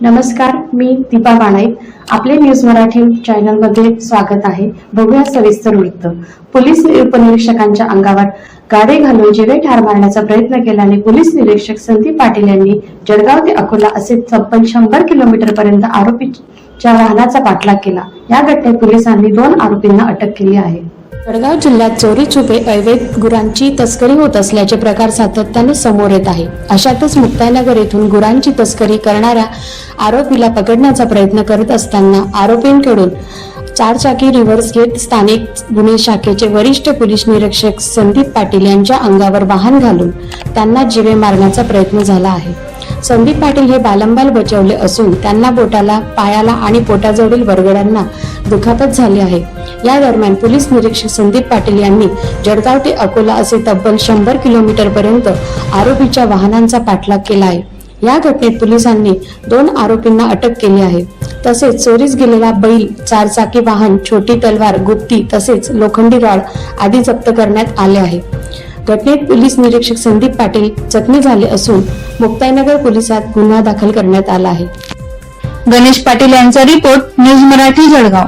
नमस्कार मी दीपा वाणाईत आपले न्यूज मराठी चॅनलमध्ये स्वागत आहे. बघूया सविस्तर वृत्त. पोलीस उपनिरीक्षकांच्या अंगावर गाडे घालून जिवे ठार मारण्याचा प्रयत्न केल्याने पोलीस निरीक्षक संदीप पाटील यांनी जळगाव ते अकोला असे तब्बल शंभर किलोमीटर पर्यंत आरोपीच्या वाहनाचा पाठलाग केला. या घटनेत पोलिसांनी दोन आरोपींना अटक केली आहे. जळगाव जिल्ह्यात चोरी छुपे अवैध गुरांची तस्करी होत असल्याचे प्रकार सातत्याने समोर येत आहे. अशातच मुक्ताईनगर येथून गुरांची तस्करी करणाऱ्या आरोपीला पकडण्याचा प्रयत्न करत असताना आरोपींकडून चारचाकी रिव्हर्स घेत स्थानिक गुन्हे शाखेचे वरिष्ठ पोलीस निरीक्षक संदीप पाटील यांच्या अंगावर वाहन घालून त्यांना जिवे मारण्याचा प्रयत्न झाला आहे. संदीप पाटील हे बालंबाल बचावले असून त्यांना बोटाला पायाला आणि पोटाजवळील वरगड्यांना दुखापत झाली आहे. या दरम्यान पोलीस निरीक्षक संदीप पाटील यांनी जळगाव ते अकोला असे तब्बल शंभर किलोमीटर पर्यंत आरोपीच्या वाहनांचा पाठलाग केला आहे. या घटनेत पोलिसांनी दोन आरोपींना अटक केली आहे. तसेच चोरीस गेलेला बैल चारचाकी वाहन छोटी तलवार गुप्ती तसेच लोखंडी रॉड आदी जप्त करण्यात आले आहे. घटनेत पोलीस निरीक्षक संदीप पाटील जखमी झाले असून मुक्ताईनगर पोलिसात गुन्हा दाखल करण्यात आला आहे. गणेश पाटील यांचा रिपोर्ट न्यूज मराठी जळगाव.